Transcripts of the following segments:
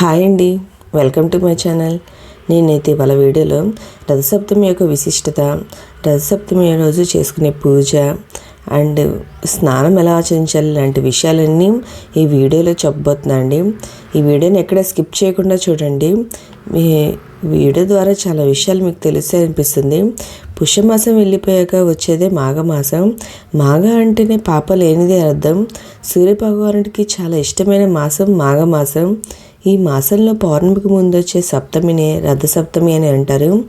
Hi అండి. Welcome to my channel. నేనైతే ఇవాళ వీడియోలో రథసప్తమి యొక్క విశిష్టత రథసప్తమి రోజు చేసుకునే పూజ అండ్ స్నానం ఎలా ఆచరించాలి లాంటి విషయాలన్నీ ఈ వీడియోలో చెప్పబోతున్నా అండి. ఈ వీడియోని ఎక్కడ స్కిప్ చేయకుండా చూడండి. మీ వీడియో ద్వారా చాలా విషయాలు మీకు తెలిసే అనిపిస్తుంది. పుష్యమాసం వెళ్ళిపోయాక వచ్చేదే మాఘమాసం. మాఘ అంటేనే పాప లేనిదే అర్థం. సూర్యభగవానుడికి చాలా ఇష్టమైన మాసం మాఘమాసం. ఈ మాసంలో పౌర్ణమికి ముందు వచ్చే సప్తమినే రథసప్తమి అని అంటారు.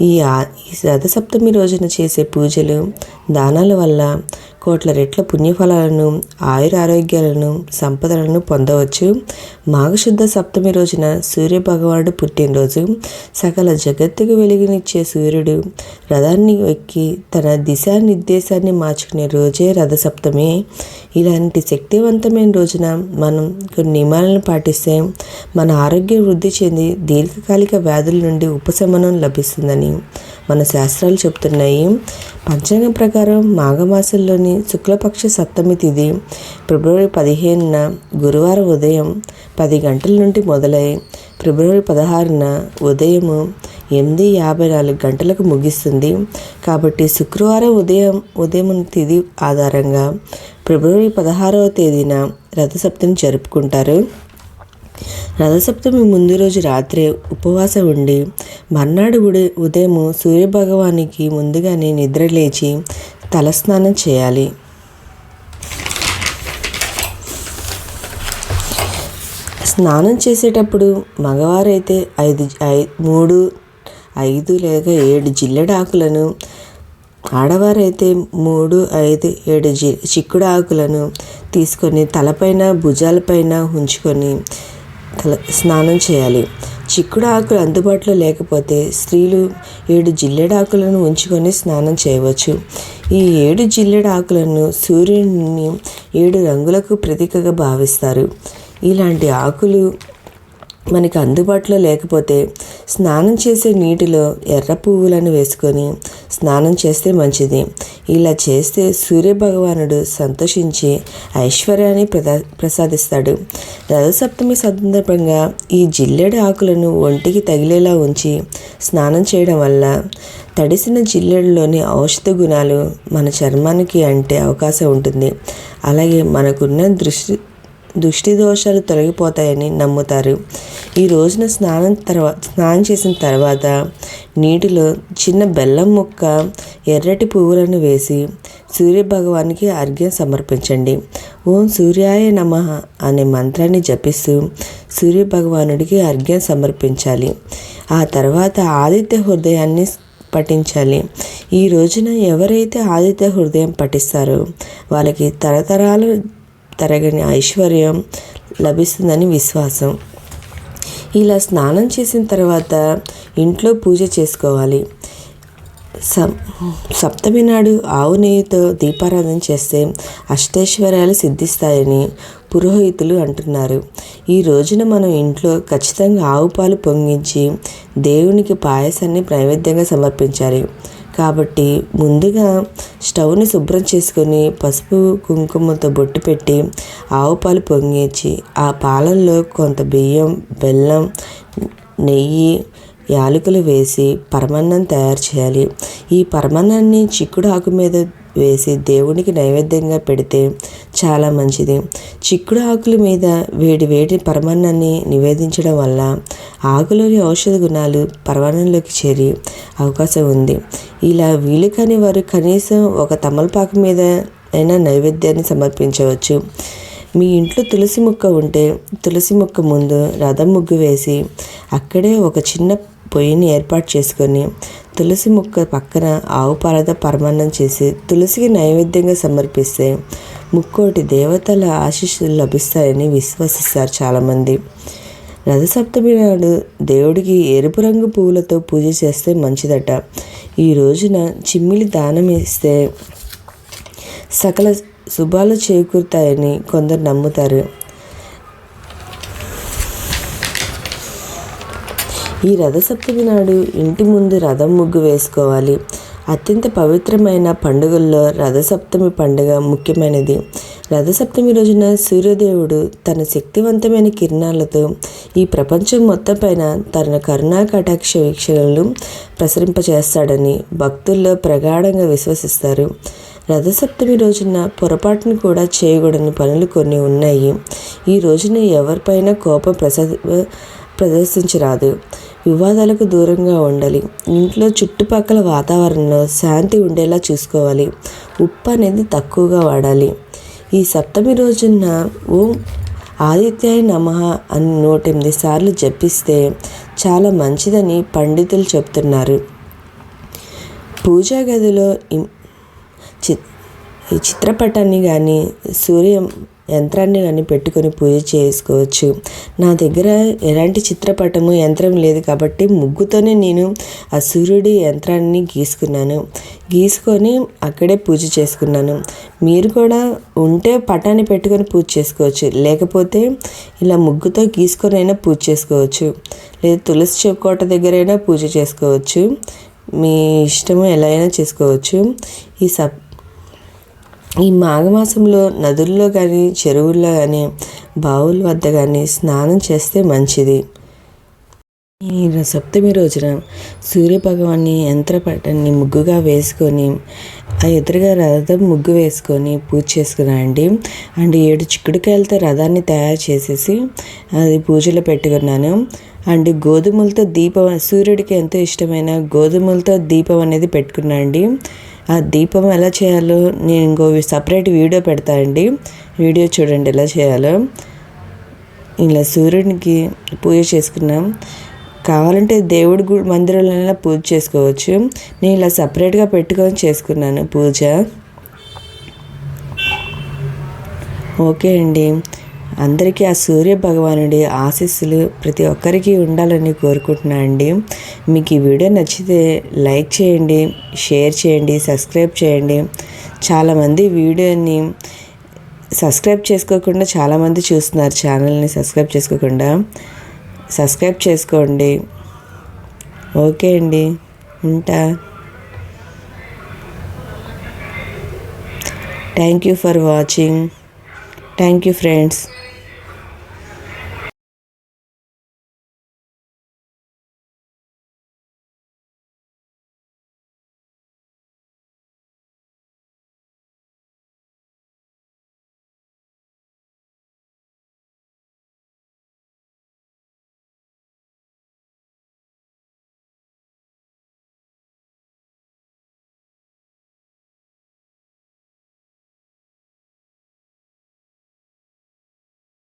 ఈ ఈ రథసప్తమి రోజున చేసే పూజలు దానాల వల్ల కోట్ల రెట్ల పుణ్యఫలాలను ఆయుర ఆరోగ్యాలను సంపదలను పొందవచ్చు. మాఘశుద్ధ సప్తమి రోజున సూర్య భగవానుడు పుట్టినరోజు. సకల జగత్తుకు వెలుగునిచ్చే సూర్యుడు రథాన్ని ఎక్కి తన దిశానిర్దేశాన్ని మార్చుకునే రోజే రథ సప్తమి ఇలాంటి శక్తివంతమైన రోజున మనం కొన్ని నియమాలను పాటిస్తే మన ఆరోగ్యం వృద్ధి చెంది దీర్ఘకాలిక వ్యాధుల నుండి ఉపశమనం లభిస్తుందని మన శాస్త్రాలు చెప్తున్నాయి పంచాంగం ప్రకారం మాఘమాసంలోని శుక్లపక్ష సప్తమి తిథి ఫిబ్రవరి పదిహేనున గురువారం ఉదయం పది గంటల నుండి మొదలై ఫిబ్రవరి పదహారున ఉదయము ఎనిమిది యాభై నాలుగు గంటలకు ముగిస్తుంది. కాబట్టి శుక్రవారం ఉదయం ఉదయం తిథి ఆధారంగా ఫిబ్రవరి పదహారవ తేదీన రథసప్తమి జరుపుకుంటారు. రథసప్తమి ముందు రోజు రాత్రే ఉపవాసం ఉండి మర్నాడు గుడి ఉదయం సూర్యభగవానికి ముందుగానే నిద్ర లేచి తలస్నానం చేయాలి. స్నానం చేసేటప్పుడు మగవారైతే ఐదు మూడు ఐదు లేక ఏడు జిల్లెడాకులను ఆడవారైతే మూడు ఐదు ఏడు జి చిక్కుడు ఆకులను తీసుకొని తలపైన భుజాలపైన ఉంచుకొని తల స్నానం చేయాలి. చిక్కుడు ఆకులు అందుబాటులో లేకపోతే స్త్రీలు ఏడు జిల్లెడాకులను ఉంచుకొని స్నానం చేయవచ్చు. ఈ ఏడు జిల్లెడ ఆకులను సూర్యుని ఏడు రంగులకు ప్రతీకగా భావిస్తారు. ఇలాంటి ఆకులు మనకి అందుబాటులో లేకపోతే స్నానం చేసే నీటిలో ఎర్ర పువ్వులను వేసుకొని స్నానం చేస్తే మంచిది. ఇలా చేస్తే సూర్యభగవానుడు సంతోషించి ఐశ్వర్యాన్ని ప్రదా ప్రసాదిస్తాడు. రథసప్తమి సందర్భంగా ఈ జిల్లెడు ఆకులను ఒంటికి తగిలేలా ఉంచి స్నానం చేయడం వల్ల తడిసిన జిల్లెడులోని ఔషధ గుణాలు మన చర్మానికి అంటే అవకాశం ఉంటుంది. అలాగే మనకున్న దృష్టి దృష్టి దోషాలు తొలగిపోతాయని నమ్ముతారు. ఈ రోజున స్నానం తర్వాత స్నానం చేసిన తర్వాత నీటిలో చిన్న బెల్లం ముక్క ఎర్రటి పువ్వులను వేసి సూర్యభగవానికి అర్ఘ్యం సమర్పించండి. ఓం సూర్యాయ నమః అనే మంత్రాన్ని జపిస్తూ సూర్యభగవానుడికి అర్ఘ్యం సమర్పించాలి. ఆ తర్వాత ఆదిత్య హృదయాన్ని పఠించాలి. ఈ రోజున ఎవరైతే ఆదిత్య హృదయం పఠిస్తారో వాళ్ళకి తరతరాలు తరగని ఐశ్వర్యం లభిస్తుందని విశ్వాసం. ఇలా స్నానం చేసిన తర్వాత ఇంట్లో పూజ చేసుకోవాలి. సప్ సప్తమి నాడు ఆవు నెయ్యితో దీపారాధన చేస్తే అష్టైశ్వర్యాలు సిద్ధిస్తాయని పురోహితులు అంటున్నారు. ఈ రోజున మనం ఇంట్లో ఖచ్చితంగా ఆవు పాలు పొంగించి దేవునికి పాయసాన్ని నైవేద్యంగా సమర్పించాలి. కాబట్టి ముందుగా స్టవ్ని శుభ్రం చేసుకొని పసుపు కుంకుమతో బొట్టు పెట్టి ఆవు పాలు పొంగించి ఆ పాలల్లో కొంత బియ్యం బెల్లం నెయ్యి యాలకులు వేసి పరమాన్నం తయారు చేయాలి. ఈ పరమాన్నాన్ని చిక్కుడు ఆకు మీద వేసి దేవునికి నైవేద్యంగా పెడితే చాలా మంచిది. చిక్కుడు ఆకుల మీద వేడి వేడి పరమాన్నాన్ని నివేదించడం వల్ల ఆకులోని ఔషధ గుణాలు పరమాన్నంలోకి చేరి అవకాశం ఉంది. ఇలా వీలు కాని వారు కనీసం ఒక తమలపాకు మీద అయినా నైవేద్యాన్ని సమర్పించవచ్చు. మీ ఇంట్లో తులసి ముక్క ఉంటే తులసి ముక్క ముందు రథం ముగ్గు వేసి అక్కడే ఒక చిన్న పొయ్యిని ఏర్పాటు చేసుకొని తులసి మొక్క పక్కన ఆవు పాలతో పరమాన్నం చేసి తులసికి నైవేద్యంగా సమర్పిస్తే ముక్కోటి దేవతల ఆశీస్సులు లభిస్తాయని విశ్వసిస్తారు చాలామంది. రథసప్తమి నాడు దేవుడికి ఎరుపు రంగు పువ్వులతో పూజ చేస్తే మంచిదట. ఈ రోజున చిమ్మిలి దానం ఇస్తే సకల శుభాలు చేకూరుతాయని కొందరు నమ్ముతారు. ఈ రథసప్తమి నాడు ఇంటి ముందు రథం ముగ్గు వేసుకోవాలి. అత్యంత పవిత్రమైన పండుగల్లో రథసప్తమి పండుగ ముఖ్యమైనది. రథసప్తమి రోజున సూర్యదేవుడు తన శక్తివంతమైన కిరణాలతో ఈ ప్రపంచం మొత్తం పైన తన కరుణా కటాక్ష వీక్షణలను ప్రసరింపచేస్తాడని భక్తుల్లో ప్రగాఢంగా విశ్వసిస్తారు. రథసప్తమి రోజున పొరపాటును కూడా చేయకూడని పనులు కొన్ని ఉన్నాయి. ఈ రోజున ఎవరిపైన కోపం ప్రస ప్రదర్శించరాదు. వివాదాలకు దూరంగా ఉండాలి. ఇంట్లో చుట్టుపక్కల వాతావరణంలో శాంతి ఉండేలా చూసుకోవాలి. ఉప్పు అనేది తక్కువగా వాడాలి. ఈ సప్తమి రోజున ఓం ఆదిత్యాయ నమ అని నూట ఎనిమిది సార్లు జపిస్తే చాలా మంచిదని పండితులు చెప్తున్నారు. పూజా గదిలో చి ఈ చిత్రపటాన్ని కానీ సూర్య యంత్రాన్ని కానీ పెట్టుకొని పూజ చేసుకోవచ్చు. నా దగ్గర ఎలాంటి చిత్రపటము యంత్రం లేదు కాబట్టి ముగ్గుతోనే నేను ఆ సూర్యుడి యంత్రాన్ని గీసుకున్నాను. గీసుకొని అక్కడే పూజ చేసుకున్నాను. మీరు కూడా ఉంటే పటాన్ని పెట్టుకొని పూజ చేసుకోవచ్చు. లేకపోతే ఇలా ముగ్గుతో గీసుకొని అయినా పూజ చేసుకోవచ్చు. లేదా తులసి చెక్కోట దగ్గరైనా పూజ చేసుకోవచ్చు. మీ ఇష్టము ఎలా అయినా చేసుకోవచ్చు. ఈ సప్ ఈ మాఘమాసంలో నదుల్లో కానీ చెరువుల్లో కానీ బావుల వద్ద కానీ స్నానం చేస్తే మంచిది. ఈ సప్తమి రోజున సూర్యభగవాన్ని యంత్రపటాన్ని ముగ్గుగా వేసుకొని ఆ ఎదురుగా రథం ముగ్గు వేసుకొని పూజ చేసుకున్నానండి. అండ్ ఏడు చిక్కుడుకాయలతో రథాన్ని తయారు చేసేసి అది పూజలో పెట్టుకున్నాను. అండ్ గోధుమలతో దీపం సూర్యుడికి ఎంతో ఇష్టమైన గోధుమలతో దీపం అనేది పెట్టుకున్నాను అండి ఆ దీపం ఎలా చేయాలో నేను ఇంకో సపరేట్ వీడియో పెడతా అండి. వీడియో చూడండి ఎలా చేయాలో. ఇలా సూర్యునికి పూజ చేసుకున్నాం. కావాలంటే దేవుడి గుడి మందిరంలో పూజ చేసుకోవచ్చు. నేను ఇలా సపరేట్గా పెట్టుకొని చేసుకున్నాను పూజ. ఓకే అండి. అందరికీ ఆ సూర్య భగవానుడి ఆశీస్సులు ప్రతి ఒక్కరికి ఉండాలని కోరుకుంటున్నా అండి. మీకు ఈ వీడియో నచ్చితే లైక్ చేయండి షేర్ చేయండి సబ్స్క్రైబ్ చేయండి. చాలామంది వీడియోని సబ్స్క్రైబ్ చేసుకోకుండా చాలామంది చూస్తున్నారు ఛానల్ని సబ్స్క్రైబ్ చేసుకోకుండా. సబ్స్క్రైబ్ చేసుకోండి. ఓకే అండి. ఉంటా. Thank you for watching thank you friends